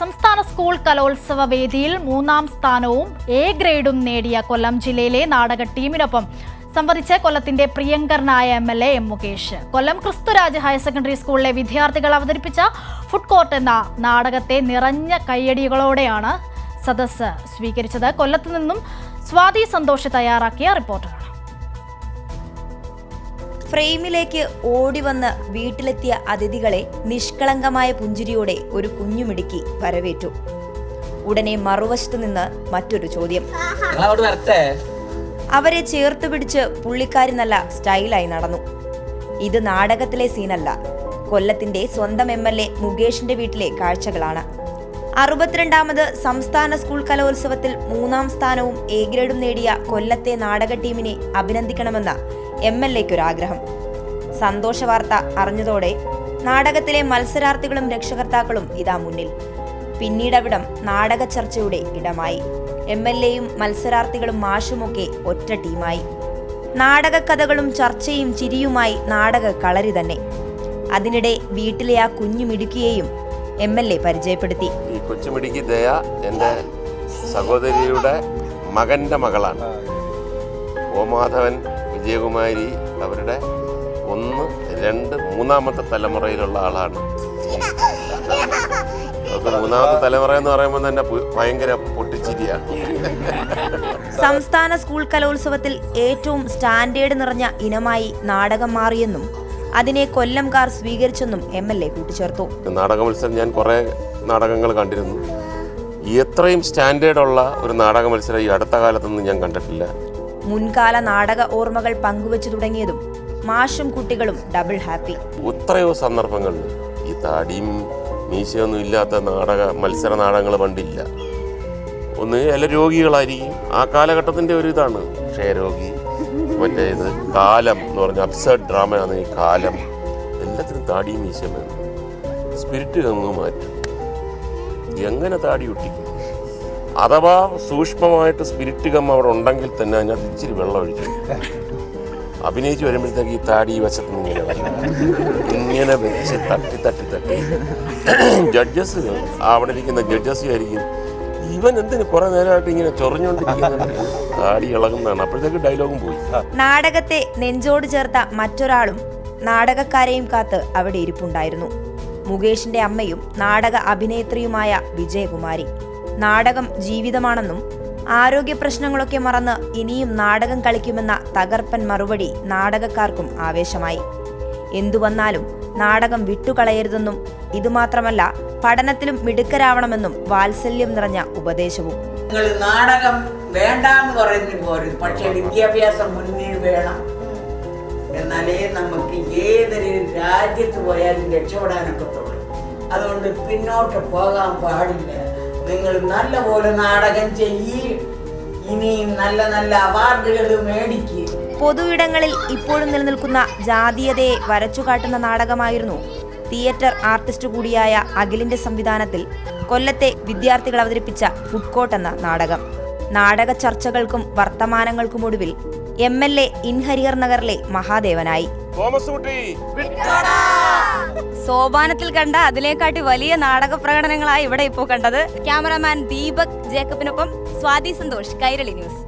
സംസ്ഥാന സ്കൂൾ കലോത്സവ വേദിയിൽ മൂന്നാം സ്ഥാനവും എ ഗ്രേഡും നേടിയ കൊല്ലം ജില്ലയിലെ നാടക ടീമിനൊപ്പം സംവദിച്ച കൊല്ലത്തിന്റെ പ്രിയങ്കരനായ M L A M Mukesh. Kollam Christuraj higher secondary സ്കൂളിലെ വിദ്യാർത്ഥികൾ അവതരിപ്പിച്ച ഫുഡ് കോർട്ട് എന്ന നാടകത്തെ നിറഞ്ഞ കയ്യടികളോടെയാണ് സദസ്സ് സ്വീകരിച്ചത്. കൊല്ലത്തു നിന്നും സ്വാതി സന്തോഷ് തയ്യാറാക്കിയ റിപ്പോർട്ടാണ്. ഫ്രെയിമിലേക്ക് ഓടിവന്ന് വീട്ടിലെത്തിയ അതിഥികളെ നിഷ്കളങ്കമായ പുഞ്ചിരിയോടെ ഒരു കുഞ്ഞുമിടുക്കി വരവേറ്റു. ഉടനെ മറുവശത്തു നിന്ന് മറ്റൊരു ചോദ്യം. അവരെ ചേർത്ത് പിടിച്ച് പുള്ളിക്കാരി നല്ല സ്റ്റൈലായി നടന്നു. ഇത് നാടകത്തിലെ സീനല്ല. കൊല്ലത്തിന്റെ സ്വന്തം എം എൽ എ മുകേഷിന്റെ വീട്ടിലെ കാഴ്ചകളാണ്. അറുപത്തിരണ്ടാമത് സംസ്ഥാന സ്കൂൾ കലോത്സവത്തിൽ മൂന്നാം സ്ഥാനവും എ ഗ്രേഡും നേടിയ കൊല്ലത്തെ നാടക ടീമിനെ അഭിനന്ദിക്കണമെന്ന എം എൽ എക്കൊരാഗ്രഹം. സന്തോഷ വാർത്ത അറിഞ്ഞതോടെ നാടകത്തിലെ മത്സരാർത്ഥികളും രക്ഷകർത്താക്കളും ഇതാ മുന്നിൽ. പിന്നീടവിടം നാടക ചർച്ചയുടെ ഇടമായി. എം എൽ എയും മത്സരാർത്ഥികളും മാഷുമൊക്കെ ഒറ്റ ടീമായി. നാടകക്കഥകളും ചർച്ചയും ചിരിയുമായി നാടക കളരി തന്നെ. അതിനിടെ വീട്ടിലെ ആ കുഞ്ഞുമിടുക്കിയെയും എം എൽ എ പരിചയപ്പെടുത്തി. ഈ കൊച്ചുമിടുക്കി ദയ എന്റെ സഹോദരിയുടെ മകന്റെ മകളാണ്. ഓമാധവൻ വിജയകുമാരി അവരുടെ ഒന്ന് രണ്ട് മൂന്നാമത്തെ തലമുറയിലുള്ള ആളാണ്. മൂന്നാമത്തെ തലമുറ എന്ന് പറയുമ്പോൾ തന്നെ ഭയങ്കര പൊട്ടിച്ചിരിയാണ് സംസ്ഥാന സ്കൂൾ കലോത്സവത്തിൽ ഏറ്റവും സ്റ്റാൻഡേർഡ് നിറഞ്ഞ ഇനമായി നാടകം മാറിയെന്നും അതിനെ കൊല്ലംകാർ സ്വീകരിച്ചെന്നും എം എൽ എ കൂട്ടിച്ചേർത്തു. നാടക മത്സരം ഞാൻ കുറെ നാടകങ്ങൾ കണ്ടിരുന്നു. എത്രയും സ്റ്റാൻഡേർഡ് ഉള്ള ഒരു നാടക മത്സരം ഈ അടുത്ത കാലത്തൊന്നും ഞാൻ കണ്ടിട്ടില്ല. മുൻകാല നാടക ഓർമ്മകൾ പങ്കുവച്ചു തുടങ്ങിയതും മാഷും കുട്ടികളും ഡബിൾ ഹാപ്പി എത്രയോ സന്ദർഭങ്ങളിൽ ഈ താടിയും മീശയൊന്നും ഇല്ലാത്ത നാടക മത്സര നാടകങ്ങൾ പണ്ടില്ല. ഒന്ന് ചില രോഗികളായിരിക്കും. ആ കാലഘട്ടത്തിന്റെ ഒരു ഇതാണ് ക്ഷയരോഗി. മറ്റേ ഇത് കാലം എന്ന് പറഞ്ഞ അബ്സേഡ് ഡ്രാമയാണ് ഈ കാലം. എല്ലാത്തിനും താടിയും മീശയും വേണം. സ്പിരിറ്റ് അങ്ങ് മാറ്റും. എങ്ങനെ താടി ഒട്ടിക്കും? അഥവാ സൂക്ഷ്മമായിട്ട് സ്പിരിറ്റ് ഗം അവിടെ ഉണ്ടെങ്കിൽ തന്നെ അതിനകത്ത് ഇച്ചിരി വെള്ളം ഒഴിച്ചു അഭിനയിച്ച് വരുമ്പോഴത്തേക്ക് ഈ താടി ഈ വശത്ത് ഇങ്ങനെ ഇങ്ങനെ വെച്ച് തട്ടി തട്ടി തട്ടി. ജഡ്ജസ് അവിടെ ഇരിക്കുന്ന ജഡ്ജസ് ആയിരിക്കും ഇവൻ എന്തിന് കുറെ നേരമായിട്ട് ഇങ്ങനെ ചൊറിഞ്ഞുകൊണ്ടിരിക്കുന്നുണ്ട് ആടി അപ്പോഴത്തേക്ക് ഡയലോഗും പോയി. നാടകത്തെ നെഞ്ചോട് ചേർത്ത മറ്റൊരാളും നാടകക്കാരെയും കാത്ത് അവിടെ ഇരിപ്പുണ്ടായിരുന്നു. മുകേഷിന്റെ അമ്മയും നാടക അഭിനേത്രിയുമായ വിജയകുമാരി. നാടകം ജീവിതമാണെന്നും ആരോഗ്യ പ്രശ്നങ്ങളൊക്കെ മറന്ന് ഇനിയും നാടകം കളിക്കുമെന്ന തകർപ്പൻ മറുപടി നാടകക്കാർക്കും ആവേശമായി. എന്തു വന്നാലും നാടകം വിട്ടുകളയരുതെന്നും ഇതുമാത്രമല്ല പഠനത്തിലും മിടുക്കരാവണമെന്നും വാത്സല്യം നിറഞ്ഞ ഉപദേശവും. നിങ്ങൾ നാടകം വേണ്ട എന്ന് പറയുന്നു പോരും. പക്ഷെ വിദ്യാഭ്യാസം മുന്നിൽ വേണം. എന്നാലേ നമുക്ക് ഏതൊരു രാജ്യത്ത് പോയാലും രക്ഷപ്പെടാനൊക്കത്തുള്ളൂ അതുകൊണ്ട് പിന്നോട്ട് പോകാൻ പാടില്ല. നിങ്ങൾ നല്ലപോലെ നാടകം ചെയ്യും. ഇനിയും നല്ല നല്ല അവാർഡുകൾ മേടിക്കുക പൊതുവിടങ്ങളിൽ ഇപ്പോഴും നിലനിൽക്കുന്ന ജാതീയതയെ വരച്ചുകാട്ടുന്ന നാടകമായിരുന്നു തിയേറ്റർ ആർട്ടിസ്റ്റ് കൂടിയായ അഖിലിന്റെ സംവിധാനത്തിൽ കൊല്ലത്തെ വിദ്യാർത്ഥികൾ അവതരിപ്പിച്ച ഫുഡ് കോർട്ട് എന്ന നാടകം. നാടക ചർച്ചകൾക്കും വർത്തമാനങ്ങൾക്കും ഒടുവിൽ എം എൽ എ ഇൻഹരിയർ നഗറിലെ മഹാദേവനായി. തോമസ് കുട്ടി സോപാനത്തിൽ കണ്ട അതിലേക്കാട്ടി വലിയ നാടക പ്രകടനങ്ങളായി ഇവിടെ ഇപ്പോൾ കണ്ടത് ക്യാമറാമാൻ ദീപക് ജേക്കബിനൊപ്പം സ്വാതി സന്തോഷ് കൈരളി ന്യൂസ്.